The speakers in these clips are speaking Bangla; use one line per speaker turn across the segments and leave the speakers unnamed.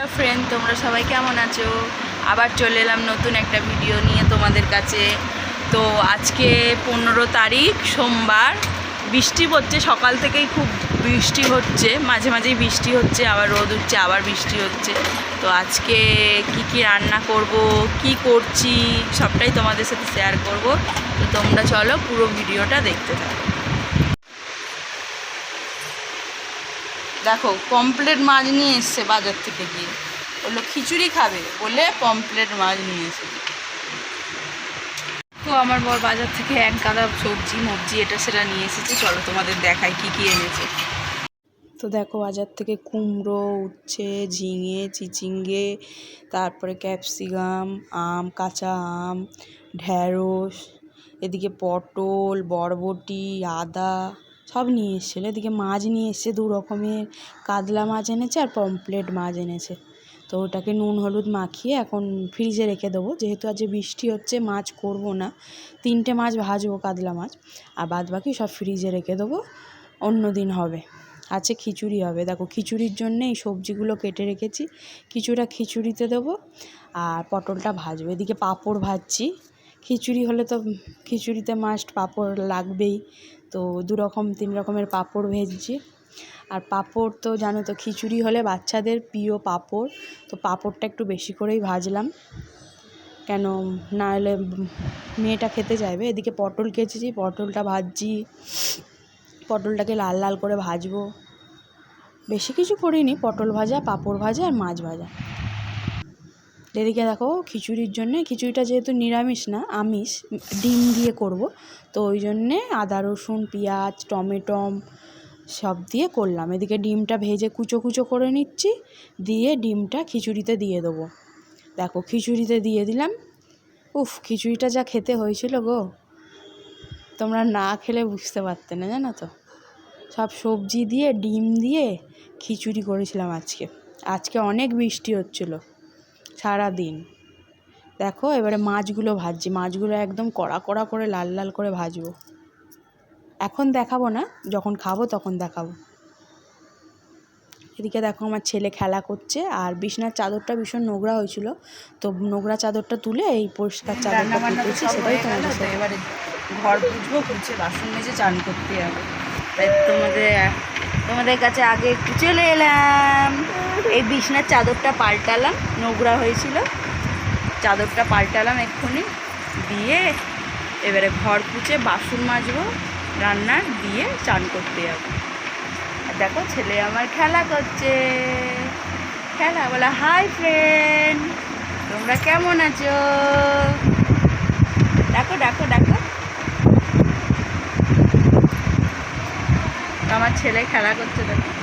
হ্যালো ফ্রেন্ড তোমরা সবাই কেমন আছো? আবার চলে এলাম নতুন একটা ভিডিও নিয়ে তোমাদের কাছে। তো আজকে পনেরো তারিখ, সোমবার। বৃষ্টি পড়ছে সকাল থেকেই খুব বৃষ্টি হচ্ছে। মাঝে মাঝেই বৃষ্টি হচ্ছে, আবার রোদ উঠছে, আবার বৃষ্টি হচ্ছে। তো আজকে কি কি রান্না করব, কি করছি, সবটাই তোমাদের সাথে শেয়ার করব। তো তোমরা চলো পুরো ভিডিওটা দেখতে থাকো। দেখো পমপ্লেট মাছ নিয়ে এসছে বাজার থেকে গিয়ে। বলল খিচুড়ি খাবে? বলে পমপ্লেট মাছ নিয়ে এসেছে তো আমার বর বাজার থেকে এক গাদা সবজি মবজি এটা সেটা নিয়ে এসেছে। চলো তোমাদের দেখাই কি কি এনেছে। তো দেখো বাজার থেকে কুমড়ো উচ্ছে ঝিঙে চিচিঙ্গে তারপরে ক্যাপসিকাম আম কাঁচা আম ঢ্যাঁড়স এদিকে পটল বরবটি আদা সব নিয়ে এসেছিল। এদিকে মাছ নিয়ে এসছে, দু রকমের। কাতলা মাছ এনেছে আর পমপ্লেট মাছ এনেছে। তো ওটাকে নুন, হলুদ মাখিয়ে এখন ফ্রিজে রেখে দেবো। যেহেতু আজ বৃষ্টি হচ্ছে, মাছ করব না। তিনটে মাছ ভাজবো কাতলা মাছ। আর বাদ বাকি সব ফ্রিজে রেখে দেবো। অন্য দিন হবে। আছে খিচুড়ি হবে। দেখো খিচুড়ির জন্য এই সবজিগুলো কেটে রেখেছি। কিছুটা খিচুড়িতে দেবো। আর পটলটা ভাজবো। এদিকে পাঁপড় ভাজছি। খিচুড়ি হলে তো খিচুড়িতে মাস্ট পাঁপড় লাগবেই। তো দু রকম তিন রকমের পাঁপড় ভেজছি। আর পাঁপড় তো জানো তো, খিচুড়ি হলে বাচ্চাদের প্রিয় পাঁপড়, তো পাঁপড়টা একটু বেশি করেই ভাজলাম। কেন, না হলে মেয়েটা খেতে চাইবে। এদিকে পটল কেচেছি, পটলটা ভাজছি। পটলটাকে লাল লাল করে ভাজবো। বেশি কিছু করিনি, পটল ভাজা, পাঁপড় ভাজা আর মাছ ভাজা। এদিকে দেখো খিচুড়ির জন্যে, খিচুড়িটা যেহেতু নিরামিষ না, আমিষ, ডিম দিয়ে করব। তো ওই জন্যে আদা, রসুন, পেঁয়াজ টমেটম সব দিয়ে করলাম। এদিকে ডিমটা ভেজে কুচো কুচো করে নিচ্ছি, দিয়ে ডিমটা খিচুড়িতে দিয়ে দেবো। দেখো খিচুড়িতে দিয়ে দিলাম। উফ, খিচুড়িটা যা খেতে হয়েছিল গো। তোমরা না খেলে বুঝতে পারতে না, জানো তো? সব সবজি দিয়ে, ডিম দিয়ে খিচুড়ি করেছিলাম আজকে। আজকে অনেক বৃষ্টি হচ্ছিল। সারা দিন দেখো এবারে মাছগুলো ভাজছি। মাছগুলো একদম কড়া কড়া করে লাল লাল করে ভাজবো। এখন দেখাবো না যখন খাব তখন দেখাবো। এদিকে দেখো আমার ছেলে খেলা করছে আর বিছনার চাদরটা ভীষণ নোংরা হয়েছিল। তো নোংরা চাদরটা তুলে এই পরিষ্কার চাদরটা তুলেছি সেটাই তোমাদের সাথে।
এবারে ঘর বুঝব বুঝে বাসন মেজে চান করতে হবে। তাই তোমাদের তোমাদের কাছে আগে একটু চলে এলাম। এই বিছনার চাদরটা পাল্টালাম, নোংরা হয়েছিল। চাদরটা পাল্টালাম এক্ষুনি, দিয়ে এবারে ঘর পুছে বাসন মাজবো রান্নার দিয়ে চান করতে যাব। আর দেখো ছেলে আমার খেলা করছে। খেলা বলে, হাই ফ্রেন্ড, তোমরা কেমন আছো? দেখো দেখো দেখো আমার ছেলে খেলা করছে দেখো।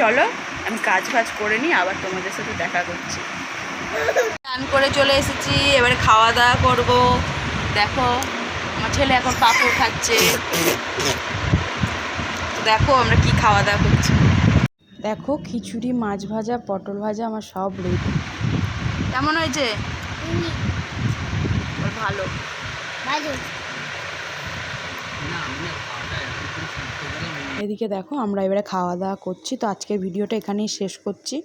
চলো আমি কাজ ফাজ করে নিই আবার তোমাদের সাথে দেখা করছি।
স্নান করে চলে এসেছি এবারে খাওয়া দাওয়া করব। দেখো আমার ছেলে এখন পাঁপড় খাচ্ছে। তো দেখো আমরা কি খাওয়া দাওয়া করছি।
দেখো খিচুড়ি মাছ ভাজা পটল ভাজা আমার সব রেডি
কেমন হয়েছে? ভালো। ভালো।
এদিকে দেখো আমরা এবারে খাওয়া দাওয়া করছি। তো আজকের ভিডিওটা এখানেই শেষ করছি।